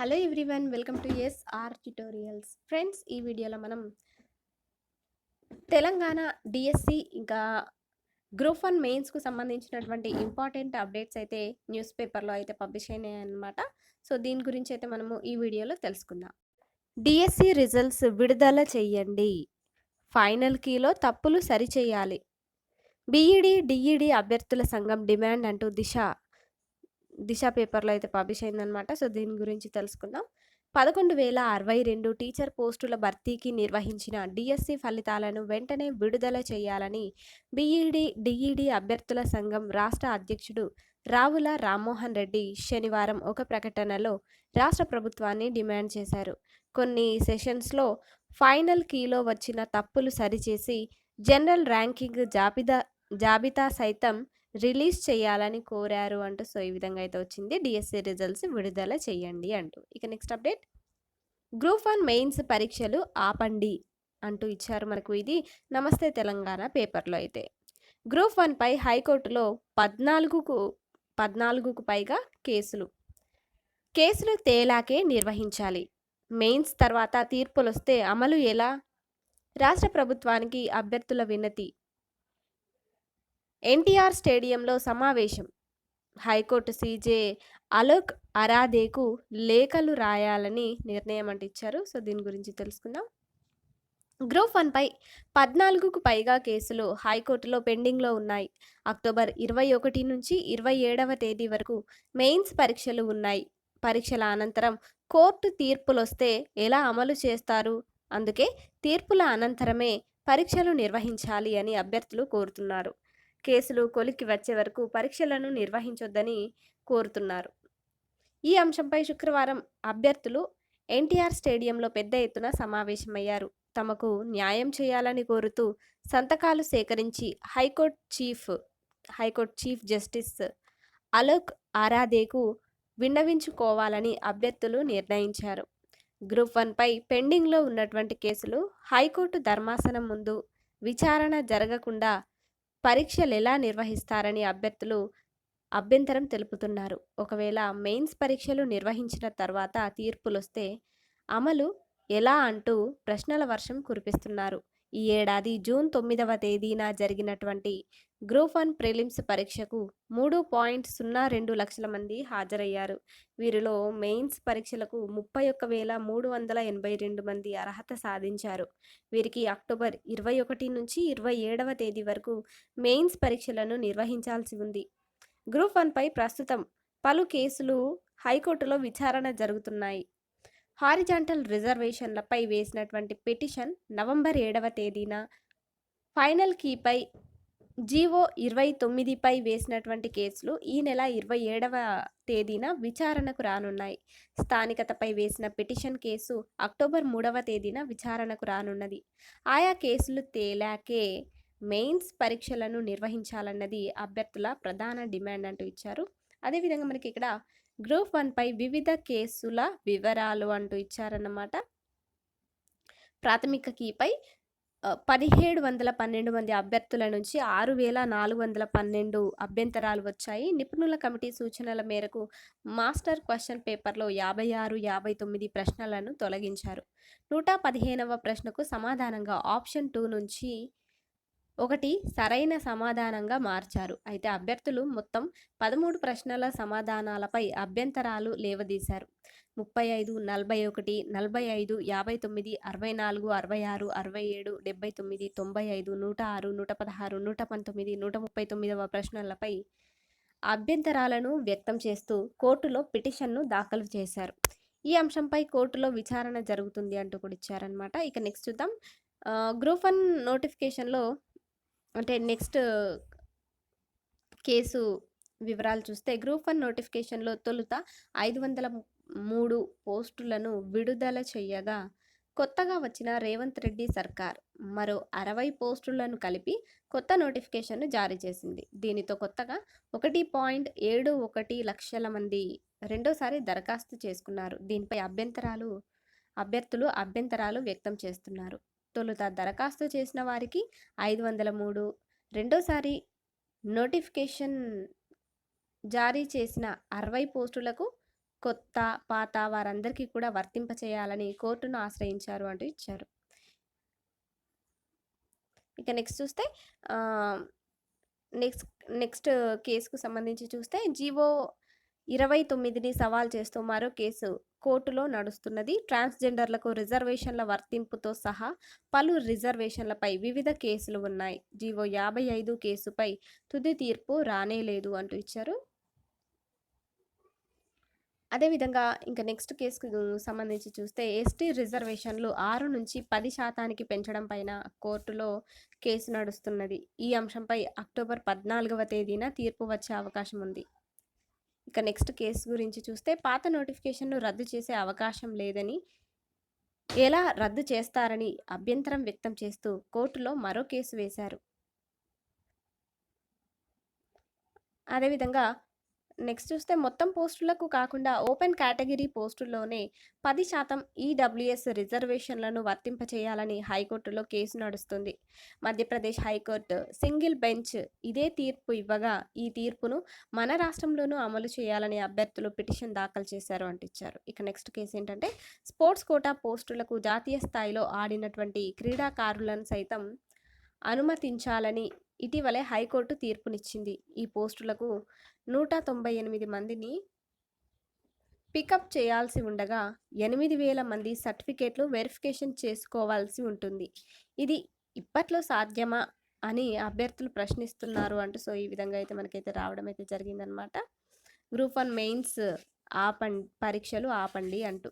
Hello everyone welcome to S R tutorials. Friends ఈ వీడియోలో మనం తెలంగాణ డిఎస్సి ఇంకా గ్రూప్ వన్ మెయిన్స్కు సంబంధించినటువంటి ఇంపార్టెంట్ అప్డేట్స్ అయితే న్యూస్ పేపర్లో అయితే పబ్లిష్ అయినాయి అనమాట సో దీని గురించి అయితే మనము ఈ వీడియోలో తెలుసుకుందాం. డిఎస్సి రిజల్ట్స్ విడుదల చెయ్యండి ఫైనల్ కీలో తప్పులు సరిచేయాలి. బీఈడి డిఈడి అభ్యర్థుల సంఘం డిమాండ్ అంటూ దిశ. దిశ పేపర్లో అయితే పబ్లిష్ అయిందనమాట సో దీని గురించి తెలుసుకుందాం. పదకొండు వేల అరవై రెండు టీచర్ పోస్టుల భర్తీకి నిర్వహించిన డిఎస్సి ఫలితాలను వెంటనే విడుదల చేయాలని బీఈడి డిఈడి అభ్యర్థుల సంఘం రాష్ట్ర అధ్యక్షుడు రావుల రామ్మోహన్ రెడ్డి శనివారం ఒక ప్రకటనలో రాష్ట్ర ప్రభుత్వాన్ని డిమాండ్ చేశారు. కొన్ని సెషన్స్లో ఫైనల్ కీలో వచ్చిన తప్పులు సరిచేసి జనరల్ ర్యాంకింగ్ జాబితా జాబితా సైతం రిలీజ్ చేయాలని కోరారు అంటూ సో ఈ విధంగా అయితే వచ్చింది. డిఎస్సి రిజల్ట్స్ విడుదల చేయండి అంటూ. ఇక next update. Group one mains పరీక్షలు ఆపండి అంటూ ఇచ్చారు మనకు ఇది. నమస్తే తెలంగాణ పేపర్లో అయితే. గ్రూప్ వన్పై హైకోర్టులో పద్నాలుగుకు పద్నాలుగుకు పైగా కేసులు. కేసులు తేలాకే నిర్వహించాలి. మెయిన్స్ తర్వాత తీర్పులు వస్తే అమలు ఎలా? రాష్ట్ర ప్రభుత్వానికి అభ్యర్థుల వినతి. ఎన్టీఆర్ స్టేడియంలో సమావేశం. హైకోర్టు సీజే అలోక్ అరాదేకు లేఖలు రాయాలని నిర్ణయం అంటే ఇచ్చారు సో దీని గురించి తెలుసుకుందాం. గ్రూప్ వన్పై పద్నాలుగుకు పైగా కేసులు హైకోర్టులో పెండింగ్లో ఉన్నాయి. అక్టోబర్ ఇరవై ఒకటి నుంచి ఇరవై ఏడవ తేదీ వరకు మెయిన్స్ పరీక్షలు ఉన్నాయి. పరీక్షల అనంతరం కోర్టు తీర్పులు వస్తే ఎలా అమలు చేస్తారు? అందుకే తీర్పుల అనంతరమే పరీక్షలు నిర్వహించాలి అని అభ్యర్థులు కోరుతున్నారు. కేసులు కొలిక్కి వచ్చే వరకు పరీక్షలను నిర్వహించొద్దని కోరుతున్నారు. ఈ అంశంపై శుక్రవారం అభ్యర్థులు ఎన్టీఆర్ స్టేడియంలో పెద్ద ఎత్తున సమావేశమయ్యారు. తమకు న్యాయం చేయాలని కోరుతూ సంతకాలు సేకరించి high court chief high court chief justice Alok ఆరాదేకు విన్నవించుకోవాలని అభ్యర్థులు నిర్ణయించారు. గ్రూప్ వన్పై పెండింగ్లో ఉన్నటువంటి కేసులు హైకోర్టు ధర్మాసనం ముందు విచారణ జరగకుండా పరీక్షలు ఎలా నిర్వహిస్తారని అభ్యర్థులు అభ్యంతరం తెలుపుతున్నారు. ఒకవేళ మెయిన్స్ పరీక్షలు నిర్వహించిన తర్వాత తీర్పులు వస్తే అమలు ఎలా అంటూ ప్రశ్నల వర్షం కురిపిస్తున్నారు. ఈ ఏడాది జూన్ తొమ్మిదవ తేదీన జరిగినటువంటి గ్రూప్ వన్ ప్రిలిమ్స్ పరీక్షకు మూడు పాయింట్ సున్నా రెండు లక్షల మంది హాజరయ్యారు. వీరిలో మెయిన్స్ పరీక్షలకు ముప్పై ఒక్క వేల మూడు వందల ఎనభై రెండు మంది అర్హత సాధించారు. వీరికి అక్టోబర్ ఇరవై ఒకటి నుంచి ఇరవై ఏడవ తేదీ వరకు మెయిన్స్ పరీక్షలను నిర్వహించాల్సి ఉంది. గ్రూప్ వన్పై ప్రస్తుతం పలు కేసులు హైకోర్టులో విచారణ జరుగుతున్నాయి. హారిజాంటల్ రిజర్వేషన్లపై వేసినటువంటి పిటిషన్ నవంబర్ ఏడవ తేదీన ఫైనల్ కీపై జీవో ఇరవై తొమ్మిదిపై వేసినటువంటి కేసులు ఈ నెల ఇరవై ఏడవ తేదీన విచారణకు రానున్నాయి. స్థానికతపై వేసిన పిటిషన్ కేసు అక్టోబర్ మూడవ తేదీన విచారణకు రానున్నది. ఆయా కేసులు తేలాకే మెయిన్స్ పరీక్షలను నిర్వహించాలన్నది అభ్యర్థుల ప్రధాన డిమాండ్ అంటూ ఇచ్చారు. అదేవిధంగా మనకి ఇక్కడ గ్రూప్ వన్పై వివిధ కేసుల వివరాలు అంటూ ఇచ్చారన్నమాట. ప్రాథమిక కీపై పదిహేడు వందల పన్నెండు మంది అభ్యర్థుల నుంచి ఆరు వేల నాలుగు వందల పన్నెండు అభ్యంతరాలు వచ్చాయి. నిపుణుల కమిటీ సూచనల మేరకు మాస్టర్ క్వశ్చన్ పేపర్లో యాభై ఆరు యాభై తొమ్మిది ప్రశ్నలను తొలగించారు. నూట పదిహేనవ ప్రశ్నకు సమాధానంగా ఆప్షన్ టూ నుంచి ఒకటి సరైన సమాధానంగా మార్చారు. అయితే అభ్యర్థులు మొత్తం పదమూడు ప్రశ్నల సమాధానాలపై అభ్యంతరాలు లేవదీశారు. ముప్పై ఐదు నలభై ఒకటి నలభై ఐదు యాభై తొమ్మిది అరవై నాలుగు అరవై ఆరు అరవై ఏడు డెబ్బై తొమ్మిది తొంభై ఐదు నూట ఆరు నూట పదహారు నూట పంతొమ్మిది నూట ముప్పై తొమ్మిదవ ప్రశ్నలపై అభ్యంతరాలను వ్యక్తం చేస్తూ కోర్టులో పిటిషన్ను దాఖలు చేశారు. ఈ అంశంపై కోర్టులో విచారణ జరుగుతుంది అంటూ కూడా ఇచ్చారనమాట ఇక నెక్స్ట్ చూద్దాం. గ్రూప్ వన్ నోటిఫికేషన్లో అంటే నెక్స్ట్ కేసు వివరాలు చూస్తే గ్రూప్ వన్ నోటిఫికేషన్లో తొలుత ఐదు వందల మూడు పోస్టులను విడుదల చేయగా కొత్తగా వచ్చిన రేవంత్ రెడ్డి సర్కార్ మరో అరవై పోస్టులను కలిపి కొత్త నోటిఫికేషన్ను జారీ చేసింది. దీనితో కొత్తగా ఒకటి పాయింట్ ఏడు ఒకటి లక్షల మంది రెండోసారి దరఖాస్తు చేసుకున్నారు. దీనిపై అభ్యంతరాలు అభ్యర్థులు అభ్యంతరాలు వ్యక్తం చేస్తున్నారు. తొలుత దరఖాస్తు చేసిన వారికి ఐదు వందల మూడు. రెండోసారి నోటిఫికేషన్ జారీ చేసిన అరవై పోస్టులకు కొత్త పాత వారందరికీ కూడా వర్తింపచేయాలని కోర్టును ఆశ్రయించారు అంటూ ఇచ్చారు. ఇక నెక్స్ట్ చూస్తే నెక్స్ట్ నెక్స్ట్ కేసుకు సంబంధించి చూస్తే జీవో ఇరవై తొమ్మిదిని సవాల్ చేస్తూ మరో కేసు కోర్టులో నడుస్తున్నది. ట్రాన్స్జెండర్లకు రిజర్వేషన్ల వర్తింపుతో సహా పలు రిజర్వేషన్లపై వివిధ కేసులు ఉన్నాయి. జీవో యాభై ఐదు కేసుపై తుది తీర్పు రానే లేదు అంటూ ఇచ్చారు. అదేవిధంగా ఇంకా నెక్స్ట్ కేసుకు సంబంధించి చూస్తే ఎస్టీ రిజర్వేషన్లు ఆరు నుంచి పది శాతానికి పెంచడం పైన కోర్టులో కేసు నడుస్తున్నది. ఈ అంశంపై అక్టోబర్ పద్నాలుగవ తేదీన తీర్పు వచ్చే అవకాశం ఉంది. ఇక నెక్స్ట్ కేసు గురించి చూస్తే పాత నోటిఫికేషన్ను రద్దు చేసే అవకాశం లేదని ఎలా రద్దు చేస్తారని అభ్యంతరం వ్యక్తం చేస్తూ కోర్టులో మరో కేసు వేశారు. అదేవిధంగా నెక్స్ట్ చూస్తే మొత్తం పోస్టులకు కాకుండా ఓపెన్ కేటగిరీ పోస్టుల్లోనే పది శాతం ఈడబ్ల్యూఎస్ రిజర్వేషన్లను వర్తింపచేయాలని హైకోర్టులో కేసు నడుస్తుంది. మధ్యప్రదేశ్ హైకోర్టు సింగిల్ బెంచ్ ఇదే తీర్పు ఇవ్వగా ఈ తీర్పును మన రాష్ట్రంలోనూ అమలు చేయాలని అభ్యర్థులు పిటిషన్ దాఖలు చేశారు అంటిచ్చారు ఇక నెక్స్ట్ కేసు ఏంటంటే స్పోర్ట్స్ కోటా పోస్టులకు జాతీయ స్థాయిలో ఆడినటువంటి క్రీడాకారులను సైతం అనుమతించాలని ఇటీవలే హైకోర్టు తీర్పునిచ్చింది. ఈ పోస్టులకు నూట తొంభై ఎనిమిది మందిని పికప్ చేయాల్సి ఉండగా ఎనిమిది వేల మంది సర్టిఫికేట్లు వెరిఫికేషన్ చేసుకోవాల్సి ఉంటుంది. ఇది ఇప్పట్లో సాధ్యమా అని అభ్యర్థులు ప్రశ్నిస్తున్నారు అంటూ సో ఈ విధంగా అయితే మనకైతే రావడం అయితే జరిగిందనమాట గ్రూప్ వన్ మెయిన్స్ ఆపండి పరీక్షలు ఆపండి అంటూ.